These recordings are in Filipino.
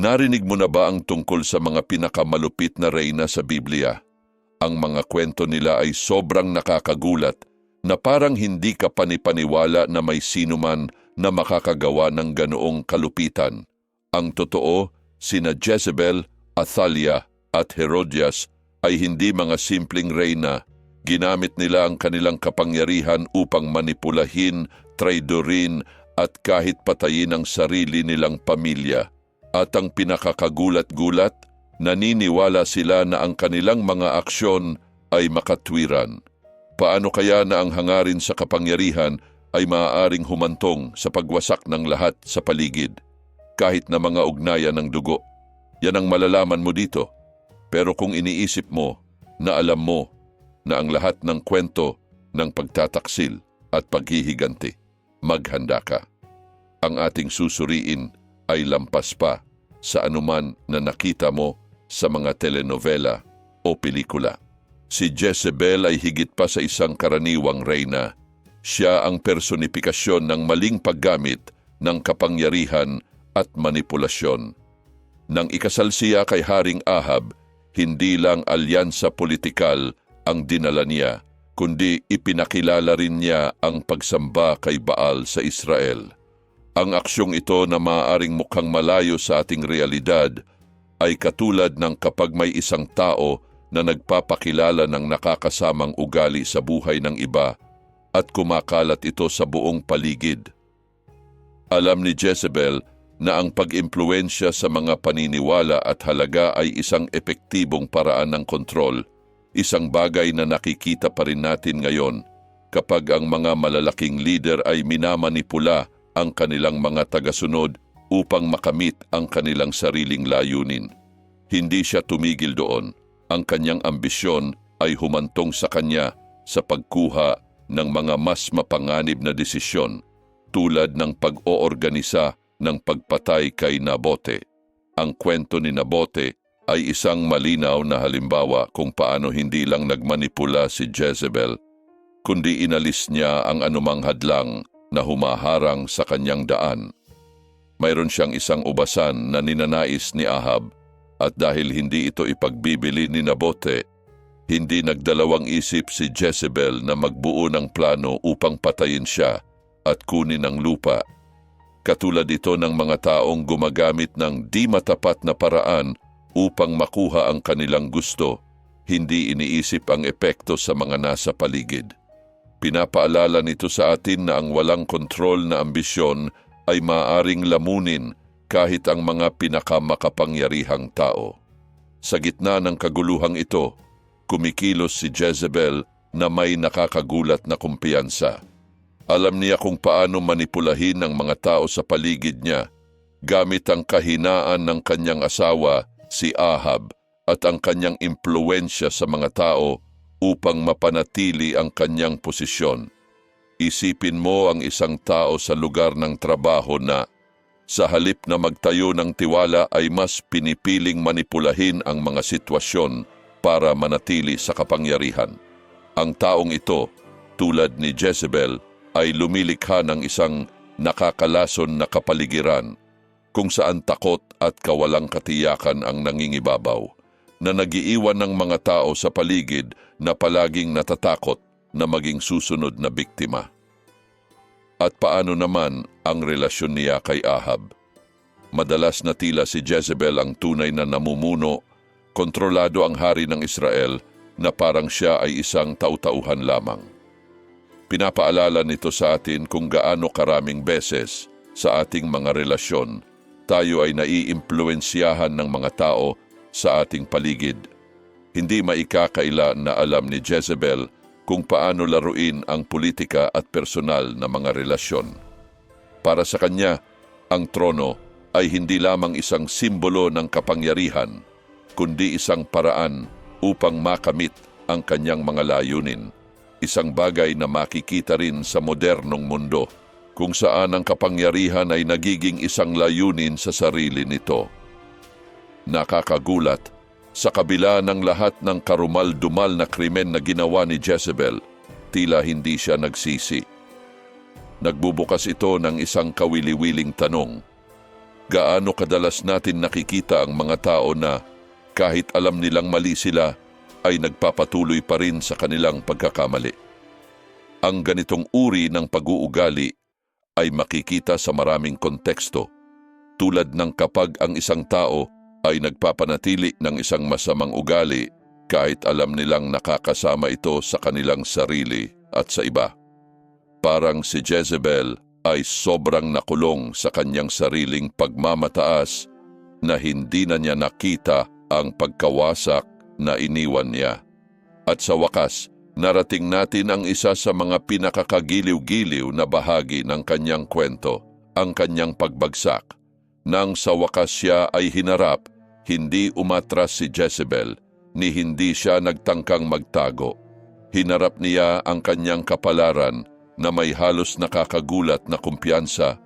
Narinig mo na ba ang tungkol sa mga pinakamalupit na reyna sa Biblia? Ang mga kwento nila ay sobrang nakakagulat na parang hindi ka panipaniwala na may sinuman na makakagawa ng ganoong kalupitan. Ang totoo, sina Jezebel, Athalia at Herodias ay hindi mga simpleng reyna. Ginamit nila ang kanilang kapangyarihan upang manipulahin, traidorin at kahit patayin ang sarili nilang pamilya. At ang pinakakagulat-gulat, naniniwala sila na ang kanilang mga aksyon ay makatwiran. Paano kaya na ang hangarin sa kapangyarihan ay maaaring humantong sa pagwasak ng lahat sa paligid, kahit na mga ugnayan ng dugo? Yan ang malalaman mo dito. Pero kung iniisip mo na alam mo na ang lahat ng kwento ng pagtataksil at paghihiganti, maghanda ka. Ang ating susuriin ay lampas pa sa anuman na nakita mo sa mga telenovela o pelikula. Si Jezebel ay higit pa sa isang karaniwang reyna. Siya ang personifikasyon ng maling paggamit ng kapangyarihan at manipulasyon. Nang ikasal siya kay Haring Ahab, hindi lang alyansa politikal ang dinala niya, kundi ipinakilala rin niya ang pagsamba kay Baal sa Israel. Ang aksyong ito na maaaring mukhang malayo sa ating realidad ay katulad ng kapag may isang tao na nagpapakilala ng nakakasamang ugali sa buhay ng iba at kumakalat ito sa buong paligid. Alam ni Jezebel na ang pag-impluensya sa mga paniniwala at halaga ay isang epektibong paraan ng kontrol, isang bagay na nakikita pa rin natin ngayon kapag ang mga malalaking leader ay minamanipula ang kanilang mga tagasunod upang makamit ang kanilang sariling layunin. Hindi siya tumigil doon. Ang kanyang ambisyon ay humantong sa kanya sa pagkuha ng mga mas mapanganib na desisyon tulad ng pag-oorganisa ng pagpatay kay Nabote. Ang kwento ni Nabote ay isang malinaw na halimbawa kung paano hindi lang nagmanipula si Jezebel, kundi inalis niya ang anumang hadlang na humaharang sa kanyang daan. Mayroon siyang isang ubasan na ninanais ni Ahab at dahil hindi ito ipagbibili ni Nabote, hindi nagdalawang isip si Jezebel na magbuo ng plano upang patayin siya at kunin ang lupa. Katulad ito ng mga taong gumagamit ng di matapat na paraan upang makuha ang kanilang gusto, hindi iniisip ang epekto sa mga nasa paligid. Pinapaalala nito sa atin na ang walang kontrol na ambisyon ay maaring lamunin kahit ang mga pinakamakapangyarihang tao. Sa gitna ng kaguluhang ito, kumikilos si Jezebel na may nakakagulat na kumpiyansa. Alam niya kung paano manipulahin ang mga tao sa paligid niya gamit ang kahinaan ng kanyang asawa, si Ahab, at ang kanyang impluensya sa mga tao upang mapanatili ang kanyang posisyon. Isipin mo ang isang tao sa lugar ng trabaho na sa halip na magtayo ng tiwala ay mas pinipiling manipulahin ang mga sitwasyon para manatili sa kapangyarihan. Ang taong ito, tulad ni Jezebel, ay lumilikha ng isang nakakalason na kapaligiran kung saan takot at kawalang katiyakan ang nangingibabaw na nagiiwan ng mga tao sa paligid na palaging natatakot na maging susunod na biktima. At paano naman ang relasyon niya kay Ahab? Madalas na tila si Jezebel ang tunay na namumuno, kontrolado ang hari ng Israel na parang siya ay isang tautauhan lamang. Pinapaalala nito sa atin kung gaano karaming beses sa ating mga relasyon tayo ay naiimpluensyahan ng mga tao sa ating paligid. Hindi maikakaila na alam ni Jezebel kung paano laruin ang politika at personal na mga relasyon. Para sa kanya, ang trono ay hindi lamang isang simbolo ng kapangyarihan, kundi isang paraan upang makamit ang kanyang mga layunin. Isang bagay na makikita rin sa modernong mundo, kung saan ang kapangyarihan ay nagiging isang layunin sa sarili nito. Nakakagulat, sa kabila ng lahat ng karumal-dumal na krimen na ginawa ni Jezebel, tila hindi siya nagsisi. Nagbubukas ito ng isang kawili-wiling tanong. Gaano kadalas natin nakikita ang mga tao na kahit alam nilang mali sila, ay nagpapatuloy pa rin sa kanilang pagkakamali. Ang ganitong uri ng pag-uugali ay makikita sa maraming konteksto, tulad ng kapag ang isang tao ay nagpapanatili ng isang masamang ugali kahit alam nilang nakakasama ito sa kanilang sarili at sa iba. Parang si Jezebel ay sobrang nakulong sa kanyang sariling pagmamataas na hindi na niya nakita ang pagkawasak na iniwan niya. At sa wakas, narating natin ang isa sa mga pinakakagiliw-giliw na bahagi ng kanyang kwento, ang kanyang pagbagsak. Nang sa wakas siya ay hinarap, hindi umatras si Jezebel, ni hindi siya nagtangkang magtago. Hinarap niya ang kanyang kapalaran na may halos nakakagulat na kumpiyansa,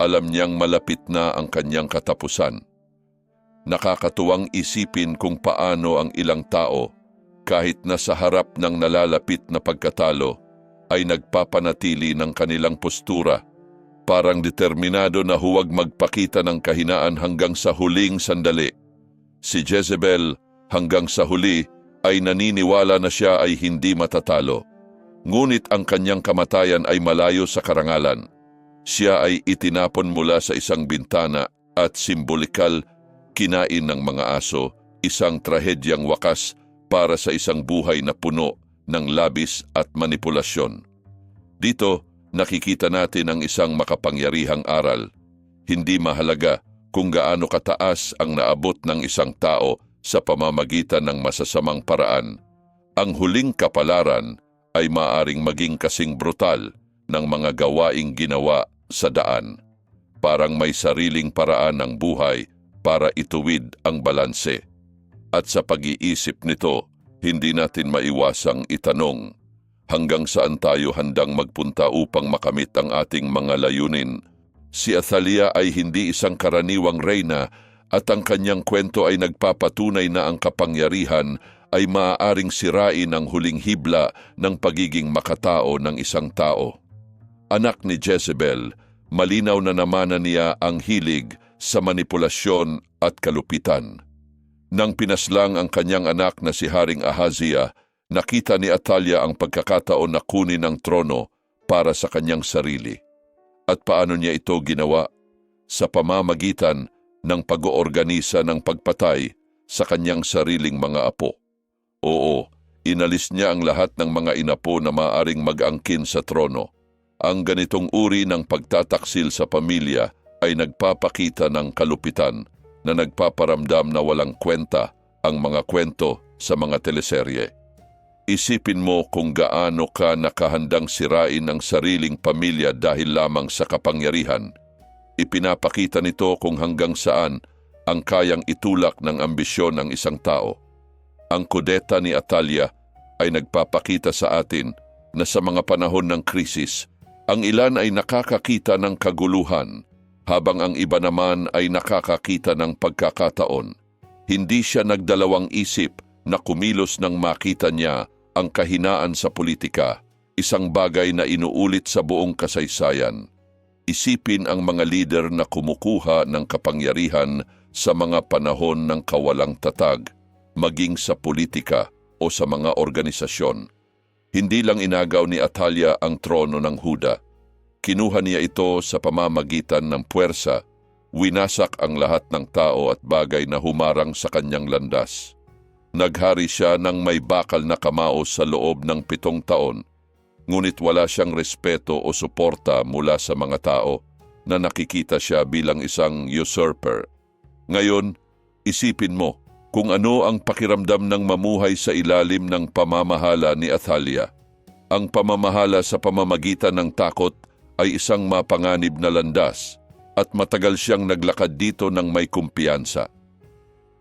alam niyang malapit na ang kanyang katapusan. Nakakatuwang isipin kung paano ang ilang tao, kahit na sa harap ng nalalapit na pagkatalo, ay nagpapanatili ng kanilang postura, parang determinado na huwag magpakita ng kahinaan hanggang sa huling sandali. Si Jezebel hanggang sa huli ay naniniwala na siya ay hindi matatalo. Ngunit ang kanyang kamatayan ay malayo sa karangalan. Siya ay itinapon mula sa isang bintana at simbolikal kinain ng mga aso, isang trahedyang wakas para sa isang buhay na puno ng labis at manipulasyon. Dito, nakikita natin ang isang makapangyarihang aral. Hindi mahalaga kung gaano kataas ang naabot ng isang tao sa pamamagitan ng masasamang paraan. Ang huling kapalaran ay maaring maging kasing brutal ng mga gawaing ginawa sa daan. Parang may sariling paraan ng buhay para ituwid ang balanse. At sa pag-iisip nito, hindi natin maiwasang itanong hanggang saan tayo handang magpunta upang makamit ang ating mga layunin. Si Athalia ay hindi isang karaniwang reyna at ang kanyang kwento ay nagpapatunay na ang kapangyarihan ay maaaring sirain ang huling hibla ng pagiging makatao ng isang tao. Anak ni Jezebel, malinaw na naman niya ang hilig sa manipulasyon at kalupitan. Nang pinaslang ang kanyang anak na si Haring Ahazia, nakita ni Atalia ang pagkakataon na kunin ang trono para sa kanyang sarili. At paano niya ito ginawa? Sa pamamagitan ng pag-oorganisa ng pagpatay sa kanyang sariling mga apo. Oo, inalis niya ang lahat ng mga inapo na maaring mag-angkin sa trono. Ang ganitong uri ng pagtataksil sa pamilya ay nagpapakita ng kalupitan na nagpaparamdam na walang kwenta ang mga kwento sa mga teleserye. Isipin mo kung gaano ka nakahandang sirain ang sariling pamilya dahil lamang sa kapangyarihan. Ipinapakita nito kung hanggang saan ang kayang itulak ng ambisyon ng isang tao. Ang kudeta ni Atalia ay nagpapakita sa atin na sa mga panahon ng krisis, ang ilan ay nakakakita ng kaguluhan, habang ang iba naman ay nakakakita ng pagkakataon. Hindi siya nagdalawang isip na kumilos nang makita niya ang kahinaan sa politika, isang bagay na inuulit sa buong kasaysayan. Isipin ang mga lider na kumukuha ng kapangyarihan sa mga panahon ng kawalang tatag maging sa politika o sa mga organisasyon. Hindi lang inagaw ni Atalia ang trono ng Huda. Kinuha niya ito sa pamamagitan ng puwersa, winasak ang lahat ng tao at bagay na humarang sa kanyang landas. Naghari siya ng may bakal na kamao sa loob ng pitong taon, ngunit wala siyang respeto o suporta mula sa mga tao na nakikita siya bilang isang usurper. Ngayon, isipin mo, kung ano ang pakiramdam ng mamuhay sa ilalim ng pamamahala ni Athalia. Ang pamamahala sa pamamagitan ng takot ay isang mapanganib na landas at matagal siyang naglakad dito ng may kumpiyansa.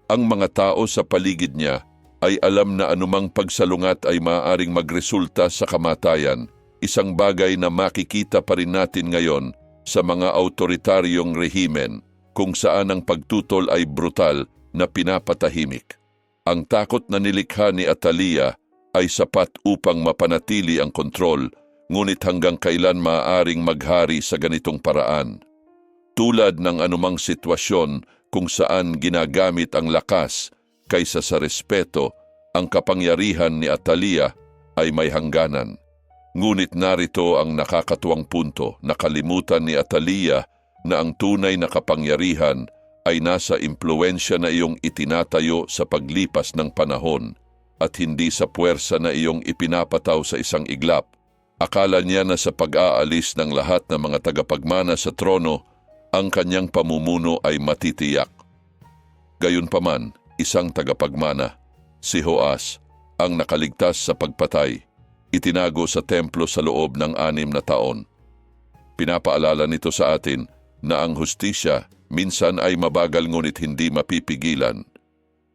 Ang mga tao sa paligid niya ay alam na anumang pagsalungat ay maaaring magresulta sa kamatayan, isang bagay na makikita pa rin natin ngayon sa mga autoritaryong rehimen kung saan ang pagtutol ay brutal na pinapatahimik. Ang takot na nilikha ni Atalia ay sapat upang mapanatili ang kontrol, ngunit hanggang kailan maaaring maghari sa ganitong paraan. Tulad ng anumang sitwasyon kung saan ginagamit ang lakas kaysa sa respeto, ang kapangyarihan ni Atalia ay may hangganan. Ngunit narito ang nakakatuwang punto, nakalimutan ni Atalia na ang tunay na kapangyarihan ay nasa impluensya na iyong itinatayo sa paglipas ng panahon at hindi sa puwersa na iyong ipinapataw sa isang iglap. Akala niya na sa pag-aalis ng lahat ng mga tagapagmana sa trono, ang kanyang pamumuno ay matitiyak. Gayunpaman, isang tagapagmana, si Joas, ang nakaligtas sa pagpatay, itinago sa templo sa loob ng anim na taon. Pinapaalala nito sa atin na ang hustisya minsan ay mabagal ngunit hindi mapipigilan.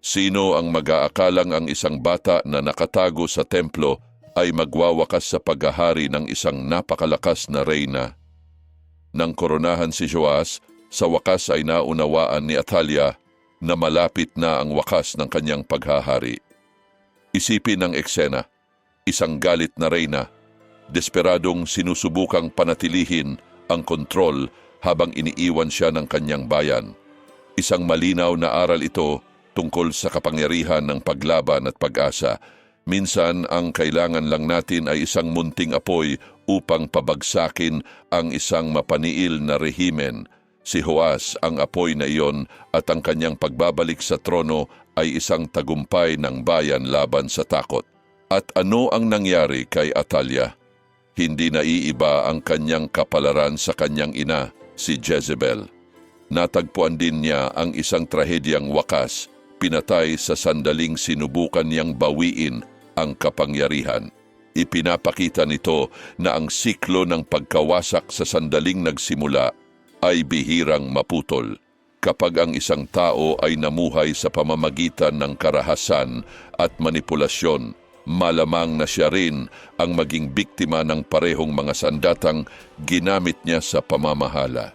Sino ang mag-aakalang ang isang bata na nakatago sa templo ay magwawakas sa paghahari ng isang napakalakas na reyna? Nang koronahan si Joas, sa wakas ay naunawaan ni Atalia na malapit na ang wakas ng kanyang paghahari. Isipin ang eksena, isang galit na reyna, desperadong sinusubukang panatilihin ang kontrol habang iniiwan siya ng kanyang bayan. Isang malinaw na aral ito tungkol sa kapangyarihan ng paglaban at pag-asa. Minsan ang kailangan lang natin ay isang munting apoy upang pabagsakin ang isang mapaniil na rehimen. Si Joas ang apoy na iyon at ang kanyang pagbabalik sa trono ay isang tagumpay ng bayan laban sa takot. At ano ang nangyari kay Atalia? Hindi naiiba ang kanyang kapalaran sa kanyang ina, si Jezebel. Natagpuan din niya ang isang trahedyang wakas, pinatay sa sandaling sinubukan niyang bawiin ang kapangyarihan. Ipinapakita nito na ang siklo ng pagkawasak sa sandaling nagsimula ay bihirang maputol. Kapag ang isang tao ay namuhay sa pamamagitan ng karahasan at manipulasyon, malamang na siya rin ang maging biktima ng parehong mga sandatang ginamit niya sa pamamahala.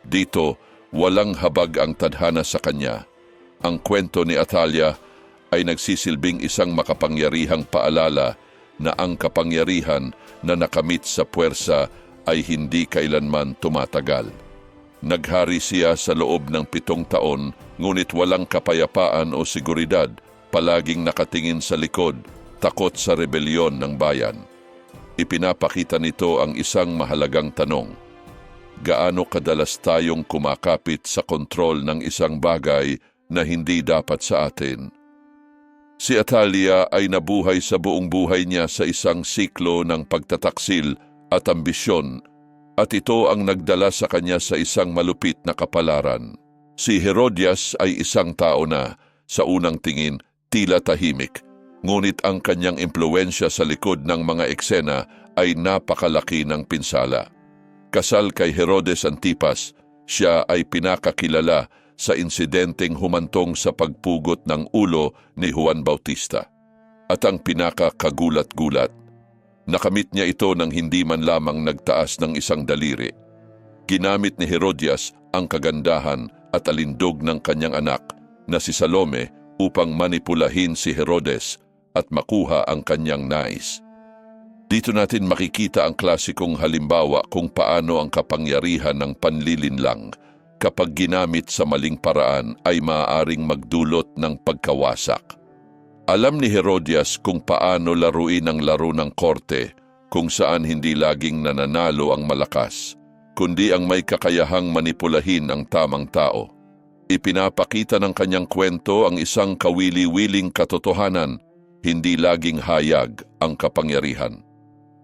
Dito, walang habag ang tadhana sa kanya. Ang kwento ni Atalia ay nagsisilbing isang makapangyarihang paalala na ang kapangyarihan na nakamit sa puwersa ay hindi kailanman tumatagal. Naghari siya sa loob ng pitong taon ngunit walang kapayapaan o seguridad, palaging nakatingin sa likod, takot sa rebelyon ng bayan. Ipinapakita nito ang isang mahalagang tanong. Gaano kadalas tayong kumakapit sa kontrol ng isang bagay na hindi dapat sa atin? Si Atalia ay nabuhay sa buong buhay niya sa isang siklo ng pagtataksil at ambisyon at ito ang nagdala sa kanya sa isang malupit na kapalaran. Si Herodias ay isang tao na, sa unang tingin, tila tahimik, ngunit ang kanyang impluensya sa likod ng mga eksena ay napakalaki ng pinsala. Kasal kay Herodes Antipas, siya ay pinakakilala sa insidenteng humantong sa pagpugot ng ulo ni Juan Bautista. At ang pinakakagulat-gulat, nakamit niya ito nang hindi man lamang nagtaas ng isang daliri. Ginamit ni Herodias ang kagandahan at alindog ng kanyang anak na si Salome upang manipulahin si Herodes at makuha ang kanyang nais. Dito natin makikita ang klasikong halimbawa kung paano ang kapangyarihan ng panlilinlang kapag ginamit sa maling paraan ay maaaring magdulot ng pagkawasak. Alam ni Herodias kung paano laruin ang laro ng korte kung saan hindi laging nananalo ang malakas, kundi ang may kakayahang manipulahin ang tamang tao. Ipinapakita ng kanyang kwento ang isang kawili-wiling katotohanan, hindi laging hayag ang kapangyarihan.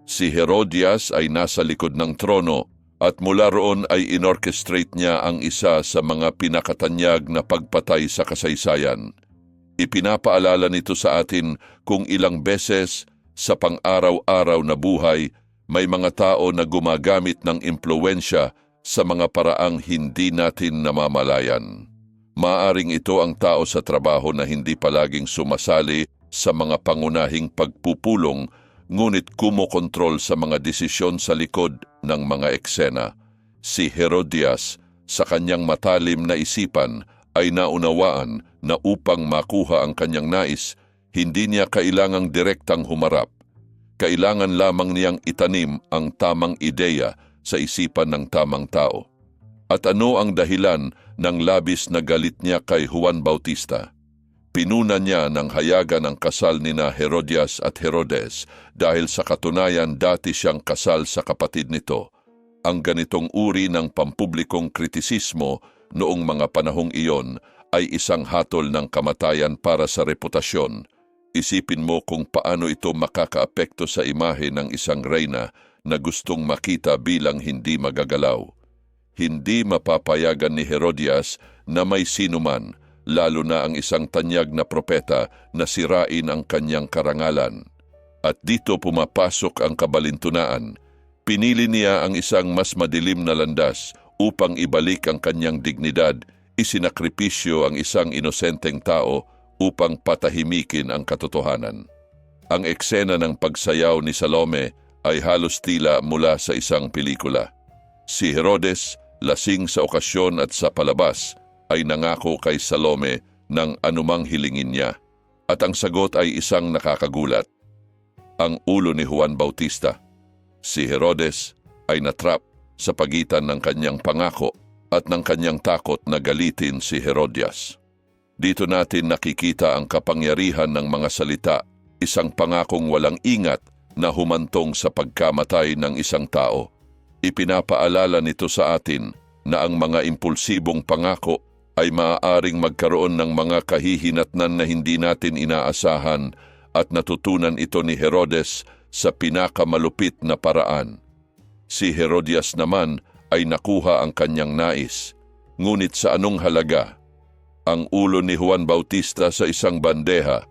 Si Herodias ay nasa likod ng trono at mula roon ay inorchestrate niya ang isa sa mga pinakatanyag na pagpatay sa kasaysayan. Ipinapaalala nito sa atin kung ilang beses sa pang-araw-araw na buhay may mga tao na gumagamit ng impluensya sa mga paraang hindi natin namamalayan. Maaring ito ang tao sa trabaho na hindi palaging sumasali sa mga pangunahing pagpupulong ngunit kumokontrol sa mga desisyon sa likod ng mga eksena. Si Herodias, sa kanyang matalim na isipan, ay naunawaan na upang makuha ang kanyang nais, hindi niya kailangang direktang humarap. Kailangan lamang niyang itanim ang tamang ideya sa isipan ng tamang tao. At ano ang dahilan ng labis na galit niya kay Juan Bautista? Pinuna niya ng hayagan ang kasal ni na Herodias at Herodes dahil sa katunayan dati siyang kasal sa kapatid nito. Ang ganitong uri ng pampublikong kritisismo noong mga panahong iyon ay isang hatol ng kamatayan para sa reputasyon. Isipin mo kung paano ito makakaapekto sa imahe ng isang reyna na gustong makita bilang hindi magagalaw. Hindi mapapayagan ni Herodias na may sinuman, lalo na ang isang tanyag na propeta na sirain ang kanyang karangalan. At dito pumapasok ang kabalintunaan. Pinili niya ang isang mas madilim na landas upang ibalik ang kanyang dignidad, isinakripisyo ang isang inosenteng tao upang patahimikin ang katotohanan. Ang eksena ng pagsayaw ni Salome ay halos tila mula sa isang pelikula. Si Herodes, lasing sa okasyon at sa palabas, ay nangako kay Salome ng anumang hilingin niya. At ang sagot ay isang nakakagulat. Ang ulo ni Juan Bautista. Si Herodes ay natrap sa pagitan ng kanyang pangako at ng kanyang takot na galitin si Herodias. Dito natin nakikita ang kapangyarihan ng mga salita, isang pangakong walang ingat na humantong sa pagkamatay ng isang tao. Ipinapaalala nito sa atin na ang mga impulsibong pangako ay maaaring magkaroon ng mga kahihinatnan na hindi natin inaasahan at natutunan ito ni Herodes sa pinakamalupit na paraan. Si Herodias naman ay nakuha ang kanyang nais, ngunit sa anong halaga? Ang ulo ni Juan Bautista sa isang bandeha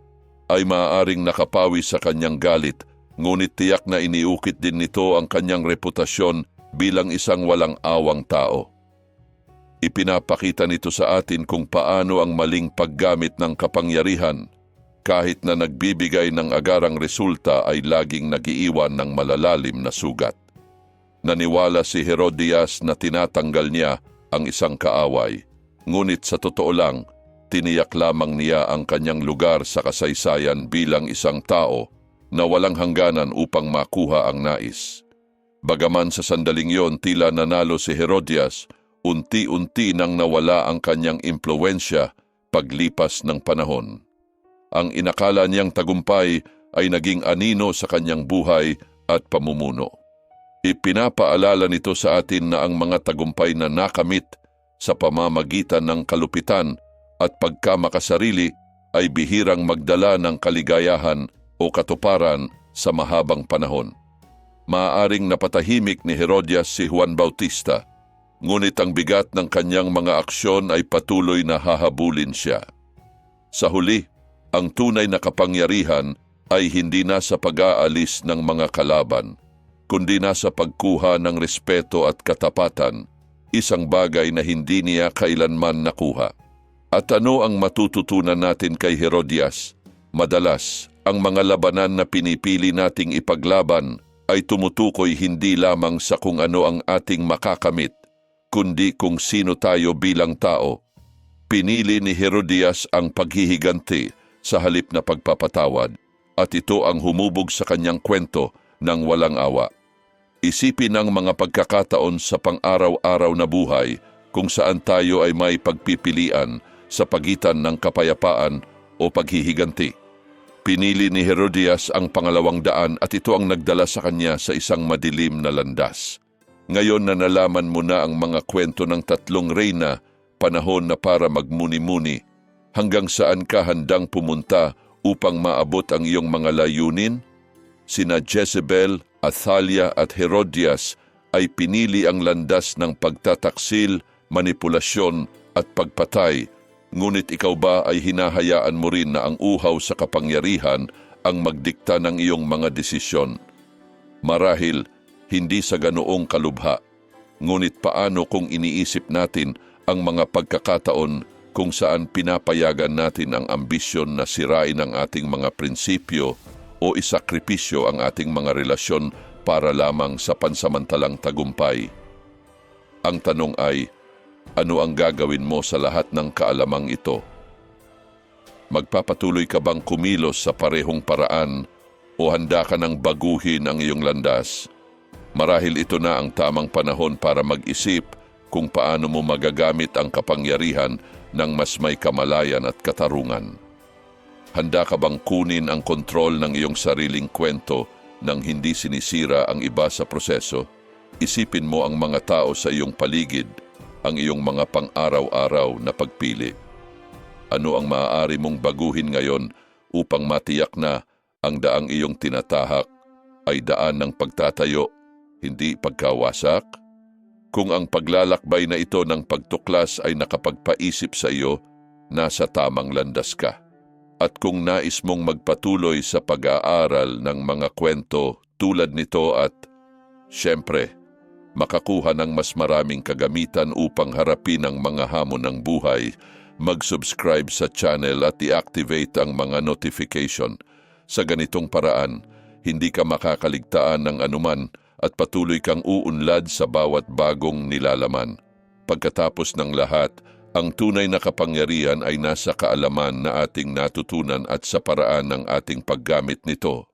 ay maaaring nakapawi sa kanyang galit, ngunit tiyak na iniukit din nito ang kanyang reputasyon bilang isang walang awang tao. Ipinapakita nito sa atin kung paano ang maling paggamit ng kapangyarihan kahit na nagbibigay ng agarang resulta ay laging nagiiwan ng malalalim na sugat. Naniwala si Herodias na tinatanggal niya ang isang kaaway, ngunit sa totoo lang, tiniyak lamang niya ang kanyang lugar sa kasaysayan bilang isang tao na walang hangganan upang makuha ang nais. Bagaman sa sandaling yon tila nanalo si Herodias, unti-unti nang nawala ang kanyang impluensya paglipas ng panahon. Ang inakala niyang tagumpay ay naging anino sa kanyang buhay at pamumuno. Ipinapaalala nito sa atin na ang mga tagumpay na nakamit sa pamamagitan ng kalupitan at pagkamakasarili ay bihirang magdala ng kaligayahan o katuparan sa mahabang panahon. Maaring napatahimik ni Herodias si Juan Bautista, ngunit ang bigat ng kanyang mga aksyon ay patuloy na hahabulin siya. Sa huli, ang tunay na kapangyarihan ay hindi na sa pag-aalis ng mga kalaban, kundi nasa pagkuha ng respeto at katapatan, isang bagay na hindi niya kailanman nakuha. At ano ang matututunan natin kay Herodias? Madalas, ang mga labanan na pinipili nating ipaglaban ay tumutukoy hindi lamang sa kung ano ang ating makakamit, kundi kung sino tayo bilang tao. Pinili ni Herodias ang paghihiganti sa halip na pagpapatawad, at ito ang humubog sa kanyang kwento ng walang awa. Isipin ang mga pagkakataon sa pang-araw-araw na buhay kung saan tayo ay may pagpipilian sa pagitan ng kapayapaan o paghihiganti. Pinili ni Herodias ang pangalawang daan at ito ang nagdala sa kanya sa isang madilim na landas. Ngayon na nalaman mo na ang mga kwento ng tatlong reyna, panahon na para magmuni-muni, hanggang saan ka handang pumunta upang maabot ang iyong mga layunin? Sina Jezebel, Athalia at Herodias ay pinili ang landas ng pagtataksil, manipulasyon at pagpatay Ngunit ikaw ba ay hinahayaan mo rin na ang uhaw sa kapangyarihan ang magdikta ng iyong mga desisyon? Marahil, hindi sa ganoong kalubha. Ngunit paano kung iniisip natin ang mga pagkakataon kung saan pinapayagan natin ang ambisyon na sirain ang ating mga prinsipyo o isakripisyo ang ating mga relasyon para lamang sa pansamantalang tagumpay? Ang tanong ay, ano ang gagawin mo sa lahat ng kaalamang ito? Magpapatuloy ka bang kumilos sa parehong paraan o handa ka nang baguhin ang iyong landas? Marahil ito na ang tamang panahon para mag-isip kung paano mo magagamit ang kapangyarihan ng mas may kamalayan at katarungan. Handa ka bang kunin ang kontrol ng iyong sariling kwento nang hindi sinisira ang iba sa proseso? Isipin mo ang mga tao sa iyong paligid, ang iyong mga pang-araw-araw na pagpili. Ano ang maaari mong baguhin ngayon upang matiyak na ang daang iyong tinatahak ay daan ng pagtatayo, hindi pagkawasak? Kung ang paglalakbay na ito ng pagtuklas ay nakapagpaisip sa iyo, nasa tamang landas ka. At kung nais mong magpatuloy sa pag-aaral ng mga kwento tulad nito at, syempre, makakuha ng mas maraming kagamitan upang harapin ang mga hamon ng buhay, mag-subscribe sa channel at i-activate ang mga notification. Sa ganitong paraan, hindi ka makakaligtaan ng anuman at patuloy kang uunlad sa bawat bagong nilalaman. Pagkatapos ng lahat, ang tunay na kapangyarihan ay nasa kaalaman na ating natutunan at sa paraan ng ating paggamit nito.